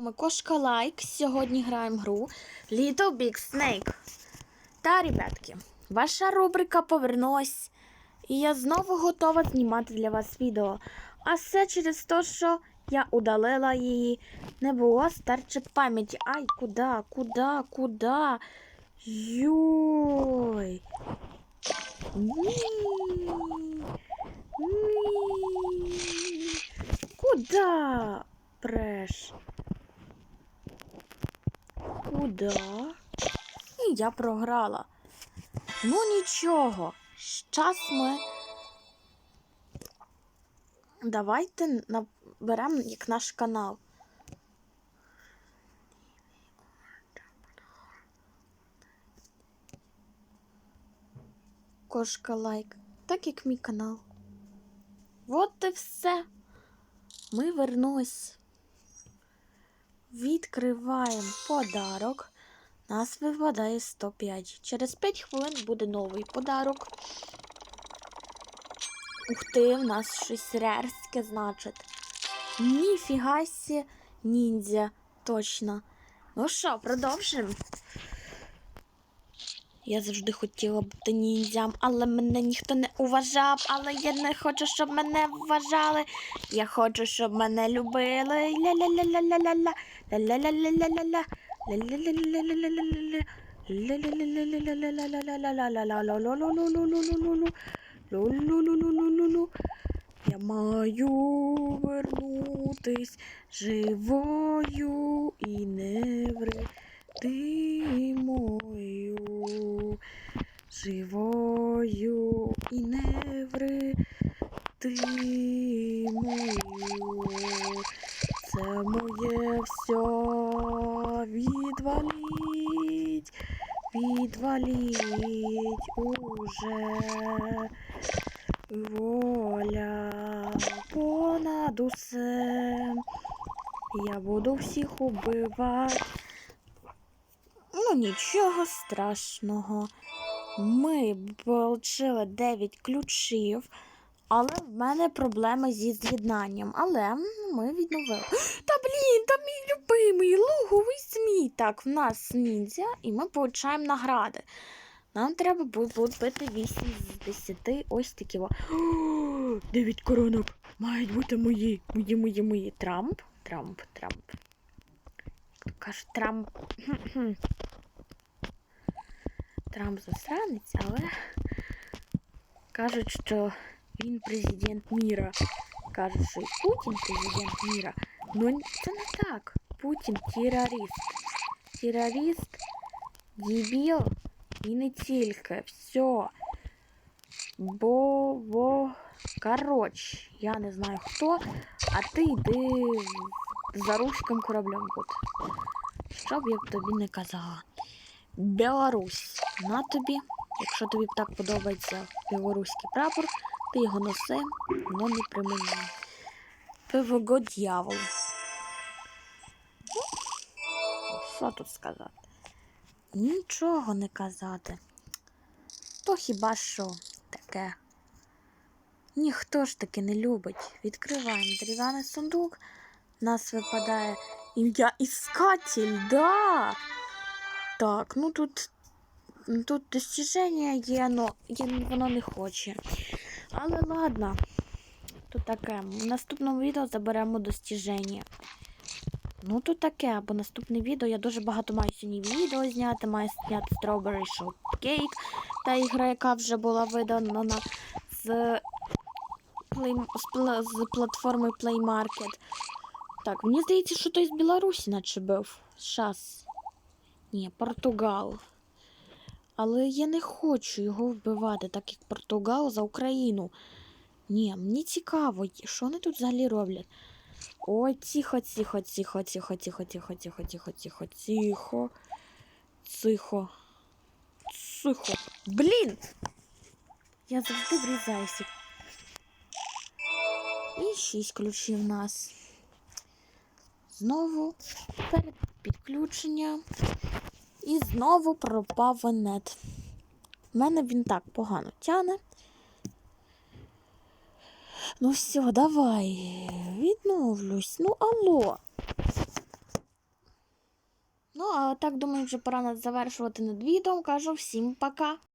Ми кошка лайк. Сьогодні граємо гру Little Big Snake. Та, ребятки, ваша рубрика повернулась. І я знову готова знімати для вас відео. А все через те, що я удалила її. Не було старче пам'яті. Ай, куди, куди, куди? Йой. Куда? Преш. Куда? І я програла. Ну нічого. Щас ми. Давайте наберемо як наш канал. Кошка лайк. Так як мій канал. От і все. Ми вернулись. Відкриваємо подарок. Нас випадає 105. Через 5 хвилин буде новий подарок. Ух ти, в нас щось рерське, значить. Ніфігасі ніндзя. Точно. Ну що, продовжимо. Я завжди хотіла бути ніндзям, але мене ніхто не уважав, але я не хочу, щоб мене вважали. Я хочу, щоб мене любили. Ля-ля-ля-ля-ля-ля-ля. Ля-ля-ля-ля-ля-ля-ля. Я маю вернутись живою і не. Живою і невредимою. Це моє все відваліть, відваліть уже воля понад усе. Я буду всіх убивати. Ну, нічого страшного. Ми отримали 9 ключів. Але в мене проблеми зі з'єднанням. Але ми відновили. Та блін, та мій любимий луговий змій. Так, в нас ніндзя, і ми получаємо награди. Нам треба буде бити 8 з 10 ось такі. о. О, 9 коронок. Мають бути мої. Мої, мої, мої. Трамп. Трамп, Трамп. Кажуть, Трамп. Хм-хм. Трамп засранець, але кажуть, що він президент міра. Кажуть, що і Путін президент міра. Ну це не так. Путін терорист. Терорист, дебіл і не тільки. Все. Бо, бо, коротше, я не знаю хто, а ти йди за руським кораблем будь. Що б я б тобі не казала. Білорусь. На тобі. Якщо тобі так подобається білоруський прапор, ти його носи, но не при мені. Пивого дьявол. Ну, Що тут сказати? Нічого не казати. То хіба що таке? Ніхто ж таки не любить. Відкриваємо дерев'яний сундук. Нас випадає ім'я Іскатель, да! Так, ну тут Тут достіження є, але воно не хоче. Але ладно, тут таке. В наступному відео заберемо достіження. Ну, тут таке, бо наступне відео я дуже багато маю сьогодні відео зняти, маю зняти Strawberry Shortcake, та ігра, яка вже була видана з, з, з платформи Play Market. Так, мені здається, що той з Білорусі наче був. Щас. Ні, Португал. Але я не хочу його вбивати, так як Португал за Україну. Ні, мені цікаво, що вони тут взагалі роблять. Ой, тихо, тихо, тихо, тихо, тихо, тихо, тихо, тихо, тихо, тихо. Тихо. Тихо. Блін! Я завжди врізаюся. І шість ключів у нас. Знову перед підключенням. І знову пропав нет. У мене він так погано тяне. Ну все, давай, відновлюсь. Ну, алло. А, так, думаю, вже пора завершувати над відео. Кажу всім пока.